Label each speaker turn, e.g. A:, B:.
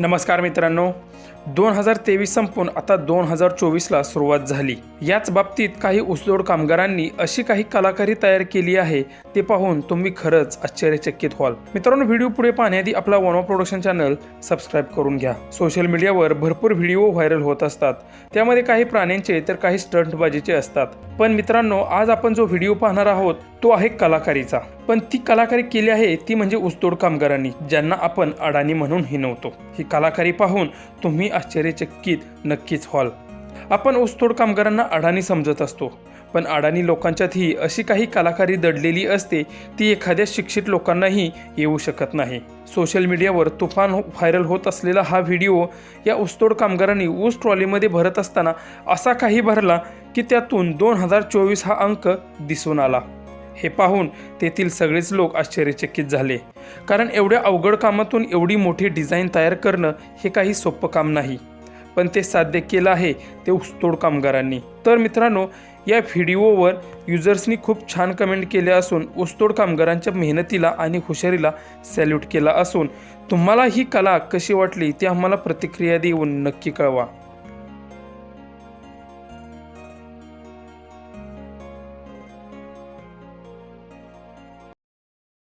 A: नमस्कार मित्रांनो. दोन हजार तेवीस संपून आता दोन हजार चोवीसला सुरुवात झाली. याच बाबतीत काही ऊसतोड कामगारांनी अशी काही कलाकारी तयार केली आहे ते पाहून तुम्ही खरंच आश्चर्यचकित व्हाल. मित्रांनो व्हिडिओ पुढे पाहण्याआधी आपला वनवा प्रोडक्शन चॅनल सबस्क्राईब करून घ्या. सोशल मीडियावर भरपूर व्हिडिओ व्हायरल होत असतात. त्यामध्ये काही प्राण्यांचे तर काही स्टंटबाजीचे असतात. पण मित्रांनो आज आपण जो व्हिडिओ पाहणार आहोत तो आहे कलाकारीचा. पण ती कलाकारी केली आहे ती म्हणजे ऊसतोड कामगारांनी ज्यांना आपण अडाणी म्हणून हिनवतो. ही कलाकारी पाहून तुम्ही आश्चर्यचकित नक्कीच व्हाल. आपण ऊसतोड कामगारांना अडाणी समजत असतो. पण अडाणी लोकांच्यातही अशी काही कलाकारी दडलेली असते ती एखाद्या शिक्षित लोकांनाही येऊ शकत नाही. सोशल मीडियावर तुफान व्हायरल होत असलेला हा व्हिडिओ या ऊसतोड कामगारांनी ऊस ट्रॉलीमध्ये भरत असताना असा काही भरला की त्यातून दोन हजार चोवीस हा अंक दिसून आला. हे पाहून तेथील सगळेच लोक आश्चर्यचकित झाले. कारण एवढ्या अवघड कामातून एवढी मोठी डिझाईन तयार करणं हे काही सोपं काम नाही. पण ते साध्य केलं आहे ते ऊसतोड कामगारांनी. तर मित्रांनो या व्हिडिओवर युजर्सनी खूप छान कमेंट केल्या असून ऊसतोड कामगारांच्या मेहनतीला आणि हुशारीला सॅल्यूट केला असून तुम्हाला ही कला कशी वाटली ती आम्हाला प्रतिक्रिया देऊन नक्की कळवा.